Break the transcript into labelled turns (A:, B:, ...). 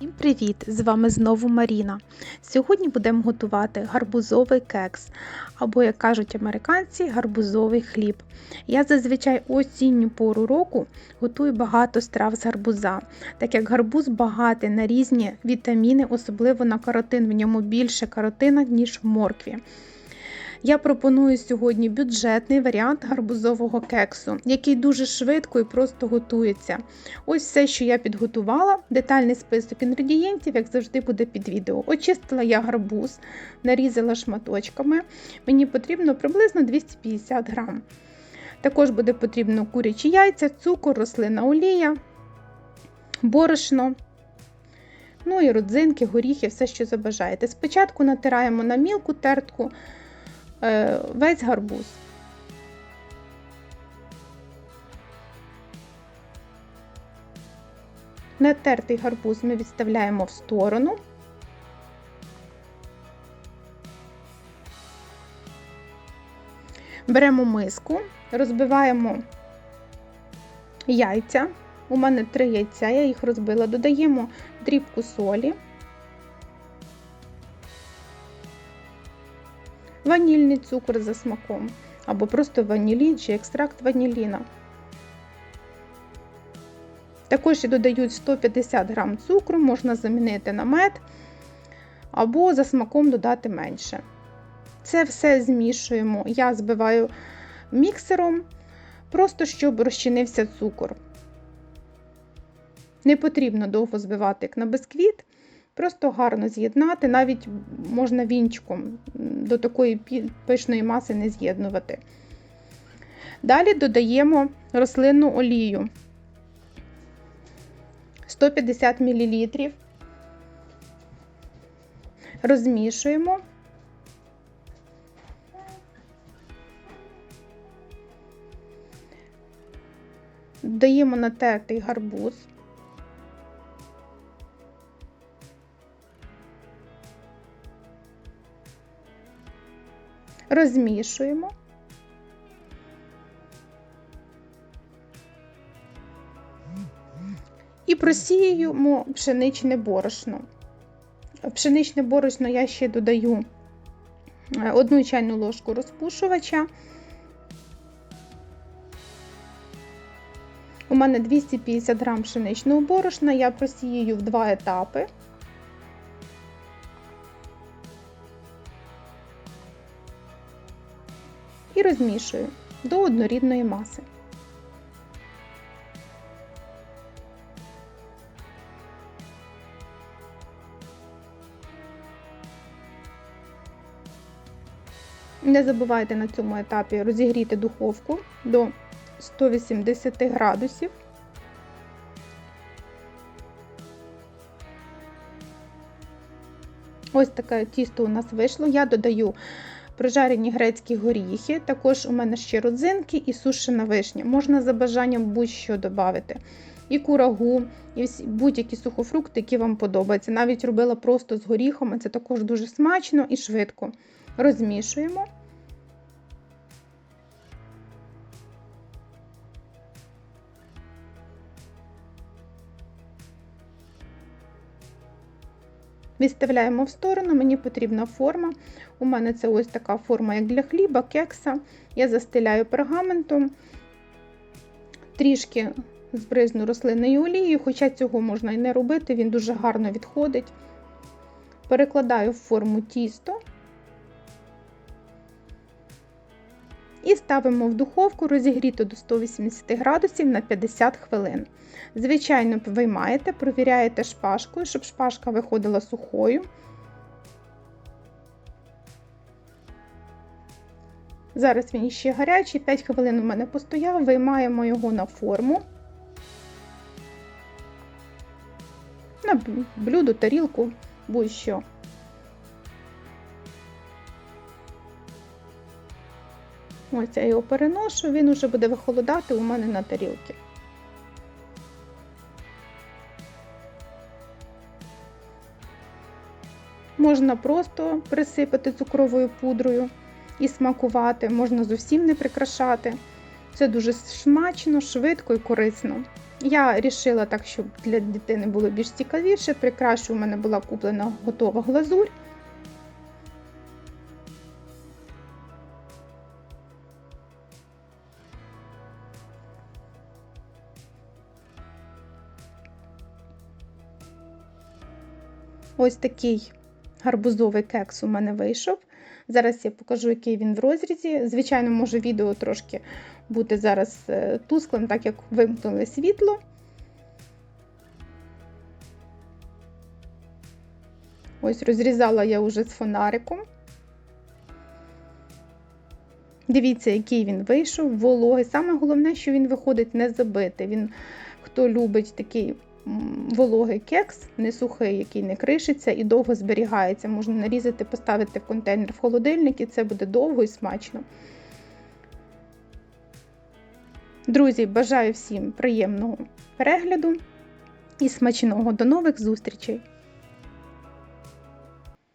A: Всім привіт! З вами знову Маріна. Сьогодні будемо готувати гарбузовий кекс, або, як кажуть американці, гарбузовий хліб. Я зазвичай осінню пору року готую багато страв з гарбуза, так як гарбуз багатий на різні вітаміни, особливо на каротин. В ньому більше каротина, ніж в моркві. Я пропоную сьогодні бюджетний варіант гарбузового кексу, який дуже швидко і просто готується. Ось все, що я підготувала, детальний список інгредієнтів, як завжди, буде під відео. Очистила я гарбуз, нарізала шматочками. Мені потрібно приблизно 250 грам. Також буде потрібно курячі яйця, цукор, рослина олія, борошно. Ну і родзинки, горіхи, все, що забажаєте. Спочатку натираємо на мілку тертку весь гарбуз. Натертий гарбуз ми відставляємо в сторону. Беремо миску, розбиваємо яйця. У мене три яйця, я їх розбила, додаємо дрібку солі. Ванільний цукор за смаком, або просто ванілін чи екстракт ваніліна. Також додають 150 г цукру, можна замінити на мед, або за смаком додати менше. Це все змішуємо. Я збиваю міксером, просто щоб розчинився цукор. Не потрібно довго збивати, як на бисквіт. Просто гарно з'єднати, навіть можна вінчиком до такої пишної маси не з'єднувати. Далі додаємо рослинну олію 150 мл, розмішуємо. Додаємо натертий гарбуз. Розмішуємо. І просіюємо пшеничне борошно. В пшеничне борошно я ще додаю е, одну чайну ложку розпушувача. У мене 250 грам пшеничного борошна, я просію в два етапи. І розмішую до однорідної маси. Не забувайте на цьому етапі розігріти духовку до 180 градусів. Ось таке тісто у нас вийшло. Я додаю прожарені грецькі горіхи, також у мене ще родзинки і сушена вишня. Можна за бажанням будь-що додати. І курагу, і будь-які сухофрукти, які вам подобаються. Навіть робила просто з горіхом, це також дуже смачно і швидко. Розмішуємо. Відставляємо в сторону, мені потрібна форма. У мене це ось така форма, як для хліба, кекса. Я застеляю пергаментом, трішки збризну рослинною олією, хоча цього можна і не робити, він дуже гарно відходить. Перекладаю в форму тісто і ставимо в духовку розігріту до 180 градусів на 50 хвилин. Звичайно, виймаєте, провіряєте шпажкою, щоб шпажка виходила сухою. Зараз він ще гарячий, 5 хвилин у мене постояв, виймаємо його на форму, на блюдо, тарілку, будь-що. Ось я його переношу, він уже буде вихолодати у мене на тарілки. Можна просто присипати цукровою пудрою і смакувати, можна зовсім не прикрашати. Це дуже смачно, швидко і корисно. Я вирішила так, щоб для дитини було більш цікавіше. Прикрашу у мене була куплена готова глазурь. Ось такий гарбузовий кекс у мене вийшов. Зараз я покажу, який він в розрізі. Звичайно, може відео трошки бути зараз е, тусклим, так як вимкнули світло. Ось розрізала я вже з фонариком. Дивіться, який він вийшов, вологий. Саме головне, що він виходить не забитий. Він, хто любить такий вологий кекс, не сухий, який не кришиться і довго зберігається. Можна нарізати, поставити в контейнер в холодильник, і це буде довго і смачно. Друзі, бажаю всім приємного перегляду і смачного. До нових зустрічей!